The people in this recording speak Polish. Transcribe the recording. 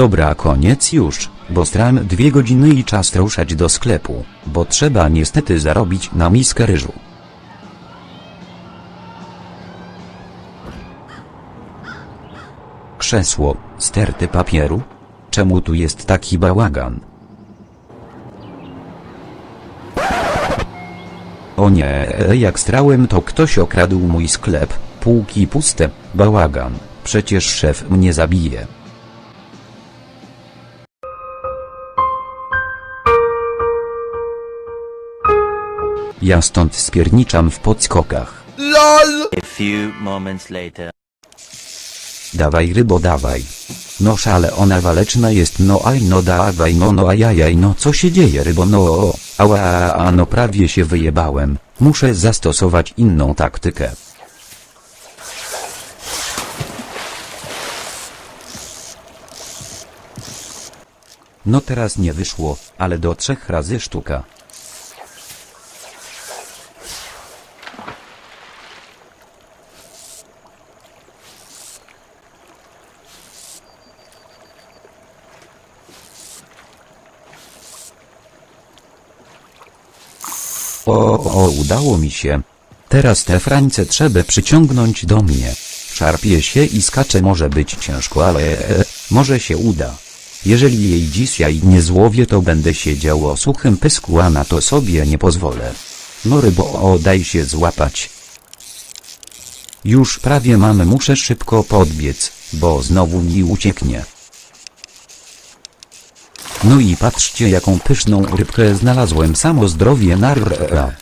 Dobra koniec już, bo stram dwie godziny i czas ruszać do sklepu, bo trzeba niestety zarobić na miskę ryżu. Krzesło, sterty papieru? Czemu tu jest taki bałagan? O nie, jak strałem to ktoś okradł mój sklep, półki puste, bałagan, przecież szef mnie zabije. Ja stąd spierniczam w podskokach. A few moments later. Dawaj rybo dawaj. No szale ona waleczna jest no aj no dawaj no no ajajaj no co się dzieje rybo no o, ała a, a no prawie się wyjebałem. Muszę zastosować inną taktykę. No teraz nie wyszło, ale do trzech razy sztuka. O, o, udało mi się. Teraz te frańce trzeba przyciągnąć do mnie. Szarpie się i skacze może być ciężko, ale e, może się uda. Jeżeli jej dzisiaj nie złowię to będę siedział o suchym pysku, a na to sobie nie pozwolę. No rybo, o, daj się złapać. Już prawie mamy, muszę szybko podbiec, bo znowu mi ucieknie. No i patrzcie jaką pyszną rybkę znalazłem samo zdrowie narra.